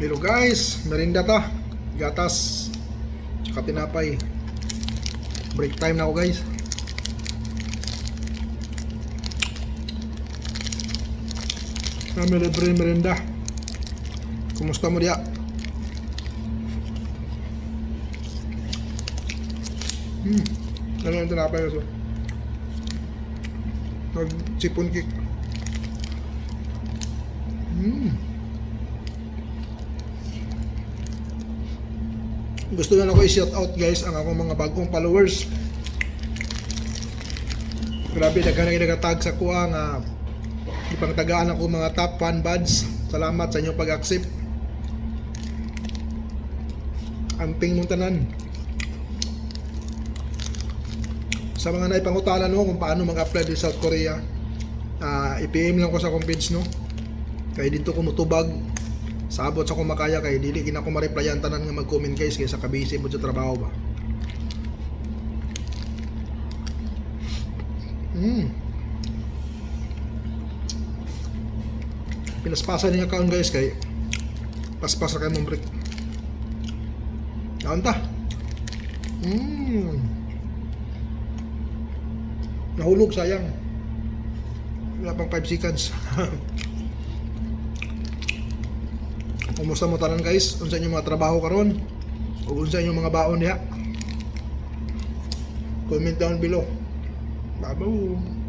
Pero guys, merinda ta. Gatas. Tsaka tinapay. Break time na ako guys. Kami libre merinda. Kumusta mo diya? Hmm. Ano yung tinapay ko? Nag-chipon cake. Hmm. Gusto na ako i-shout out guys ang akong mga bagong followers. Grabe, daghan na nagatag sa kuha nga ipang tagaan ako mga top fan buds. Salamat sa inyong pag-accept. Amping mong tanan. Sa mga naipangutalan no kung paano mag-apply din South Korea, ah i-PM lang ko sa akong page no. Kaya dito ko mutubag sabot sa kumakaya kay dili gina ko ma-replyan tanan nga mag-comment guys kay sa kabisi mo sa trabaho ba. Mm. Pinaspasan niya kaon guys kay paspas na kayo mong break. Kaon ta. Mm. Nahulog sayang. Wala pang 5 seconds. Kumusta mo tanan guys? Unsa inyong mga trabaho karon? O unsa inyong mga baon diha? Comment down below. Babaw.